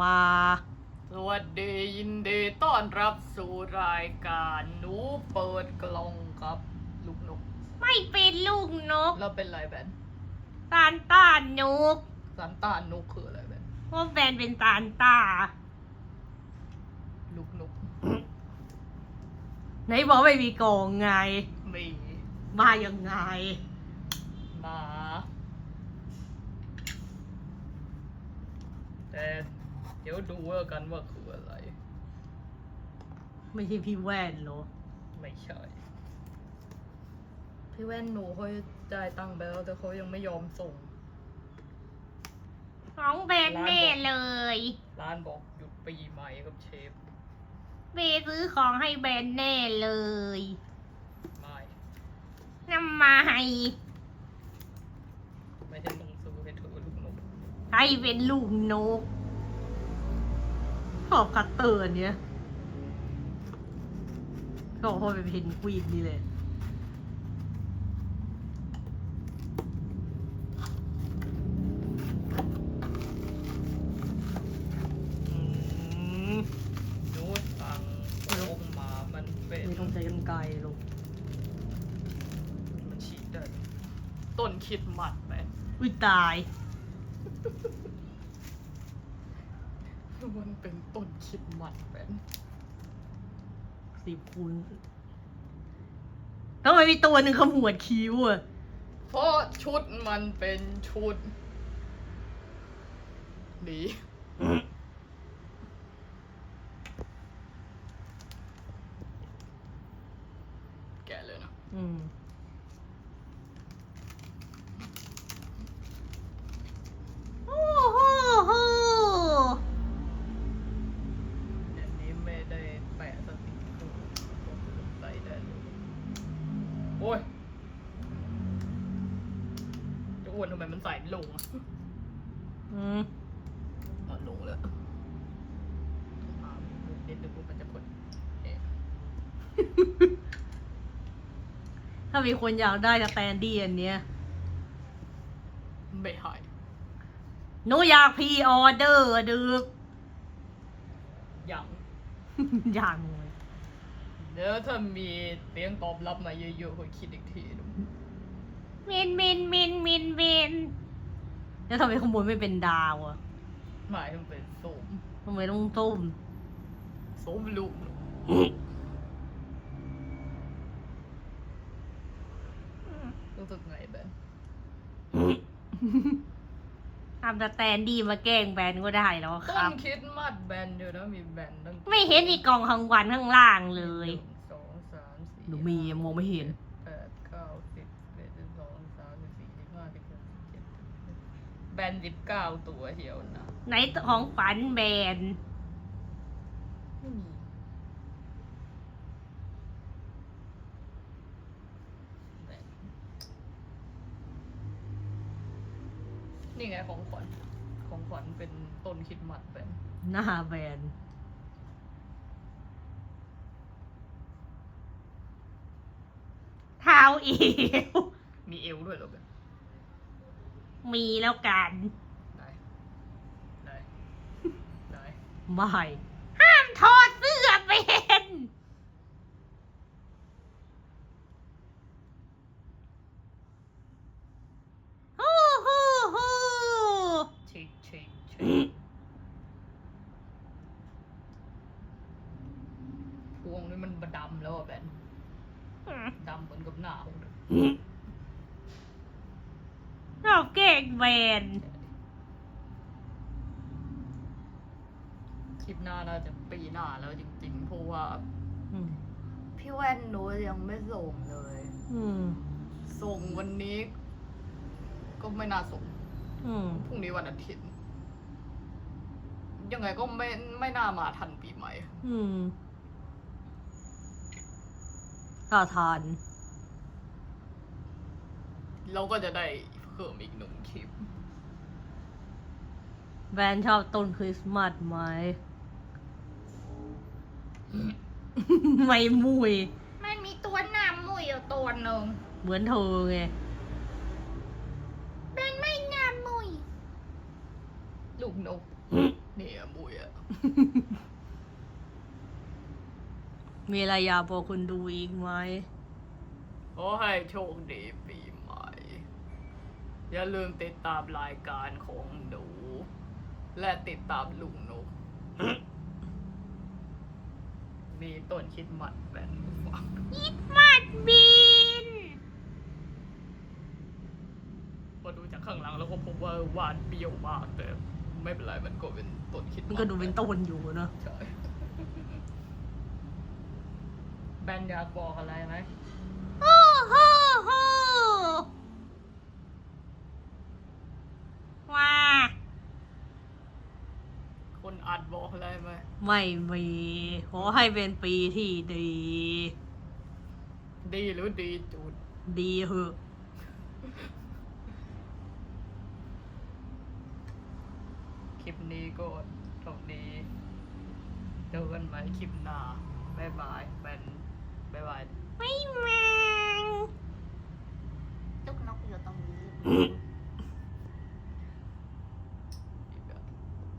มา สวัสดียินดีต้อนรับสู่รายการหนูเปิดกล่องครับ ลูกนก ไม่เป็นลูกนกแล้วเป็นไรแบนตาลต้านกซันต้านกคืออะไรแบนเพราะแบนเป็นตาลตา ลูกนกไหนบอกไม่มีกองไง มีมายังไงหมาแต่ เดี๋ยวดูแล้วกันว่าคืออะไร ไม่ใช่พี่แว่นเหรอ ไม่ใช่ พี่แว่นหนูเขาจ่ายตังค์ไปแล้วแต่เขายังไม่ยอมส่งของแบนแน่เลยร้านบอกหยุดปีใหม่กับเชฟ เบซื้อของให้แบนแน่เลยไม่น้ำไม้ไม่ใช่ต้องซื้อให้เธอลูกนกให้เป็นลูกนกช อบคัตเตอร์อันเนี้ยก็พอเป็นเพนกวินนี่เลยอืมหนูสั่งลงมา มันเป็นไม่ต้องใช้กันไกลลูกมันฉีดได้ต้นคิดหมัดไปอุ้ยตาย มันเป็นต้นคิดหมัดแบนสิบคูณแล้วทำไมมีตัวหนึ่งขมวดคิ้วอะ เพราะชุดมันเป็นชุดดีแกะเลยนะ อืม โอ้โหโห เดี๋ยวนี้ไม่ได้แปะสติกเกอร์ใส่ได้เลยโอ้ยจะ อ้วนทำไมมันใส่ไม่ลงอะอืมอะลงแล้วอ่าเด็ดดูมันจะกดเอ๊ะถ้ามีคนอยากได้สแตนดี้อันเนี้ยไม่หายหนูอยากพรีออเดอร์ดึก ยังอย่างเลย เดี๋ยวถ้ามีเสียงตอบรับมาเยอะๆค่อยคิดอีกทีดูเมนเมนเมนเมนเมนแล้วทำไมขโมยไม่เป็นดาวอะหมายถึงเป็นโสมทำไมต้องต้มโสมลูกรู้สึกไงแบนทำสแตนดี้มาแกล้งแบนก็ได้แล้วคต้รันบคิดมัดแบนเดียวนะมีแบนตั้งไม่เห็นมีกล่องข้างวันข้างล่างเลย หนึ่งสองสามสี่หนูมีมองไม่เห็น แปดเก้าสิบ แบนสิบเก้าตัวเดียวนะไหนของฝันแบนไม่มีแบนนี่ไงของขวัญของขวัญเป็นต้นคิดมัดแบนหน้าแบนเท้าเอวมีเอวด้วยเหรอแบน มีแล้วกันได้ได้ได้ไม่ห้ามถอดเสื้อเป็นฮู้ฮู้ฮู้ชิคชิคชิคพวงนี้มันบดำแล้วอะแบนดำเหมือนกับหน้าผมเลย ชอบ เก่งแบนคลิปหน้าน่าจะปีหน้าแล้วจริงๆเพราะว่า อืมพี่แว่นหนูยังไม่ส่งเลย อืมส่งวันนี้ ก็ไม่น่าส่งอืมพรุ่งนี้วันอาทิตย์ ยังไงก็ไม่ไม่น่ามาทันปีใหม่ อืมถ้าทาน เราก็จะได้ เพิ่มอีกหนึ่งคลิป แบรนด์ชอบต้นคริสต์มาสไหม ไม่มุย มันมีตัวหน้ามุยอยู่ตัวหนึ่งเหมือนเธอไงเป็นไม่หน้ามุย ลูกนกอืมเนี่ยมุยอะมีอะไรอยากบอกคุณดูอีกไหมขอให้โชคดีปีใหม่ อย่าลืมติดตามรายการของหนู และติดตามลุงนก มีต้นคิดมัดแบนฟังยิดมัดบินพอดูจากข้างหลังแล้วก็พบว่าหวานเปรี้ยวมากแต่ไม่เป็นไรมันก็เป็นต้นคิดมันก็ดูเป็นต้นอยู่เนอะใช่แบนอยากบอกอะไรไหมโอ้โหโหว้า คนอัดบอกอะ ไรไหมไม่มี ขอให้เป็นปีที่ดี ดีหรือดีจุด ดีเหอะคลิปนี้ก็เท่านี้เจอกันใหม่คลิปหน้าบ๊ายบายแบนบ๊ายบาย ไม่แมงลูกนกอยู่ตรงนี้